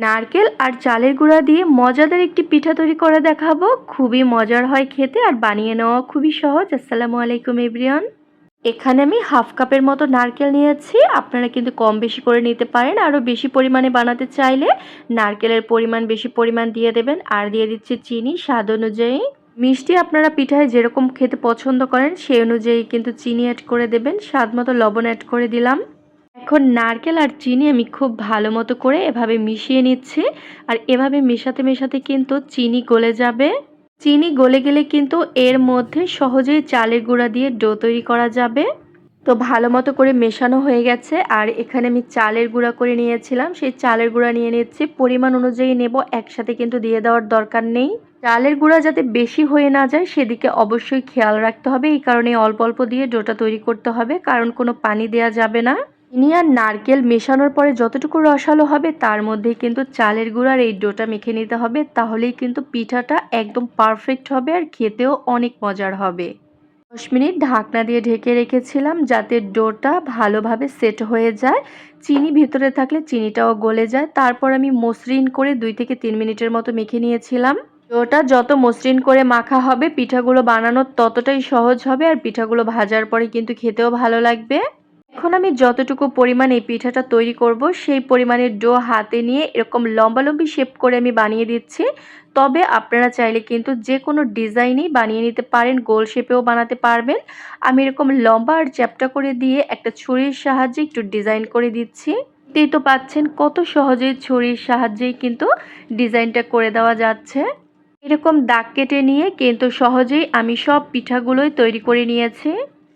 নারকেল আর চালের গুঁড়া দিয়ে মজাদার একটি পিঠা তৈরি করে দেখাবো। খুবই মজার হয় খেতে আর বানিয়ে নেওয়া খুবই সহজ। আসসালামু আলাইকুম, এভরিওয়ান। এখানে আমি হাফ কাপের মতো নারকেল নিয়েছি। আপনারা কিন্তু কম বেশি করে নিতে পারেন। আরও বেশি পরিমাণে বানাতে চাইলে নারকেলের পরিমাণ বেশি পরিমাণ দিয়ে দেবেন। আর দিয়ে দিচ্ছি চিনি স্বাদ অনুযায়ী। মিষ্টি আপনারা পিঠায় যেরকম খেতে পছন্দ করেন, সেই অনুযায়ী কিন্তু চিনি অ্যাড করে দেবেন। স্বাদ মতো লবণ অ্যাড করে দিলাম। এখন নারকেল আর চিনি আমি খুব ভালো মতো করে এভাবে মিশিয়ে নিচ্ছি। আর এভাবে মেশাতে মেশাতে কিন্তু চিনি গলে যাবে। চিনি গলে গেলে কিন্তু এর মধ্যে সহজেই চালের গুঁড়া দিয়ে ডো তৈরি করা যাবে। তো ভালো মতো করে মেশানো হয়ে গেছে। আর এখানে আমি চালের গুঁড়া করে নিয়েছিলাম। সেই চালের গুঁড়া নিয়ে নিচ্ছি। পরিমাণ অনুযায়ী নেব। একসাথে কিন্তু দিয়ে দেওয়ার দরকার নেই। চালের গুঁড়া যাতে বেশি হয়ে না যায়, সেদিকে অবশ্যই খেয়াল রাখতে হবে। এই কারণে অল্প অল্প দিয়ে ডোটা তৈরি করতে হবে। কারণ কোনো পানি দেওয়া যাবে না। চিনি আর নারকেল মেশানোর পরে যতটুকু রসালো হবে, তার মধ্যেই কিন্তু চালের গুঁড়ার এই ডোটা মেখে নিতে হবে। তাহলেই কিন্তু পিঠাটা একদম পারফেক্ট হবে আর খেতেও অনেক মজার হবে। দশ মিনিট ঢাকনা দিয়ে ঢেকে রেখেছিলাম যাতে ডোটা ভালোভাবে সেট হয়ে যায়। চিনি ভিতরে থাকলে চিনিটাও গলে যায়। তারপর আমি মসৃণ করে দুই থেকে তিন মিনিটের মতো মেখে নিয়েছিলাম। ডোটা যত মসৃণ করে মাখা হবে, পিঠাগুলো বানানো ততটাই সহজ হবে আর পিঠাগুলো ভাজার পরে কিন্তু খেতেও ভালো লাগবে। এখন আমি যতটুকু পরিমাণ এই পিঠাটা তৈরি করব, সেই পরিমাণের ডো হাতে নিয়ে এরকম লম্বালম্বি শেপ করে আমি বানিয়ে দিচ্ছি। তবে আপনারা চাইলে কিন্তু যে কোনো ডিজাইনেই বানিয়ে নিতে পারেন, গোল শেপেও বানাতে পারবেন। আমি এরকম লম্বা আর চ্যাপটা করে দিয়ে একটা ছুরির সাহায্যে একটু ডিজাইন করে দিচ্ছি। দেখতেই তো পাচ্ছেন কত সহজেই ছুরির সাহায্যেই কিন্তু ডিজাইনটা করে দেওয়া যাচ্ছে। এরকম দাগ কেটে নিয়ে কিন্তু সহজেই আমি সব পিঠাগুলোই তৈরি করে নিয়েছি।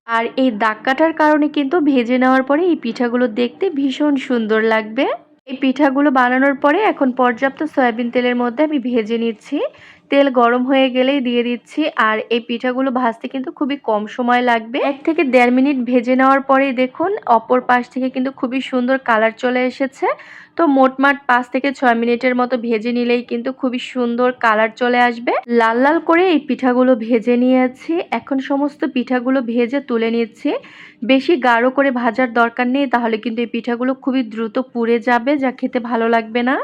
আর এই দাগ কাটার কারণে কিন্তু ভেজে নেওয়ার পরে এই পিঠাগুলো দেখতে ভীষণ সুন্দর লাগবে। এই পিঠাগুলো বানানোর পরে এখন পর্যাপ্ত সয়াবিন তেলের মধ্যে আমি ভেজে নিচ্ছি। তেল গরম হয়ে গেলেই দিয়ে দিচ্ছি, আর এই পিঠাগুলো ভাজতে কিন্তু খুবই কম সময় লাগবে। এক থেকে দেড় মিনিট ভেজে নেওয়ার পরেই দেখুন, অপর পাশ থেকে কিন্তু খুবই সুন্দর কালার চলে এসেছে। তো মোটমাট পাঁচ থেকে ছয় মিনিটের মতো ভেজে নিলেই কিন্তু খুবই সুন্দর কালার চলে আসবে। লাল লাল করে এই পিঠাগুলো ভেজে নিয়েছি। এখন সমস্ত পিঠাগুলো ভেজে তুলে নিচ্ছি। বেশি গাঢ় করে ভাজার দরকার নেই, তাহলে কিন্তু এই পিঠাগুলো খুবই দ্রুত পুড়ে যাবে, যা খেতে ভালো লাগবে না।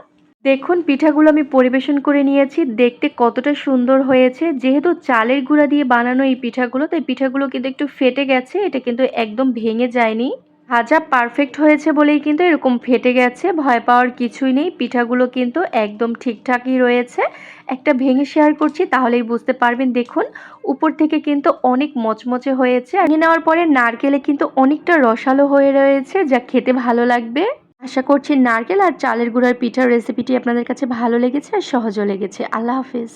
দেখুন, পিঠাগুলো আমি পরিবেশন করে নিয়েছি। দেখতে কতটা সুন্দর হয়েছে। যেহেতু চালের গুঁড়া দিয়ে বানানো এই পিঠাগুলো, তাই পিঠাগুলো কিন্তু একটু ফেটে গেছে। এটা কিন্তু একদম ভেঙে যায়নি। ভাজা পারফেক্ট হয়েছে বলেই কিন্তু এরকম ফেটে গেছে। ভয় পাওয়ার কিছুই নেই। পিঠাগুলো কিন্তু একদম ঠিকঠাকই রয়েছে। একটা ভেঙে শেয়ার করছি, তাহলেই বুঝতে পারবেন। দেখুন, উপর থেকে কিন্তু অনেক মচমচে হয়েছে। ভেঙে নেওয়ার পরে নারকেলে কিন্তু অনেকটা রসালো হয়ে রয়েছে, যা খেতে ভালো লাগবে। আশা করছি নারকেল আর চালের গুঁড়ার পিঠার রেসিপিটি আপনাদের কাছে ভালো লেগেছে আর সহজও লেগেছে। আল্লাহ হাফিজ।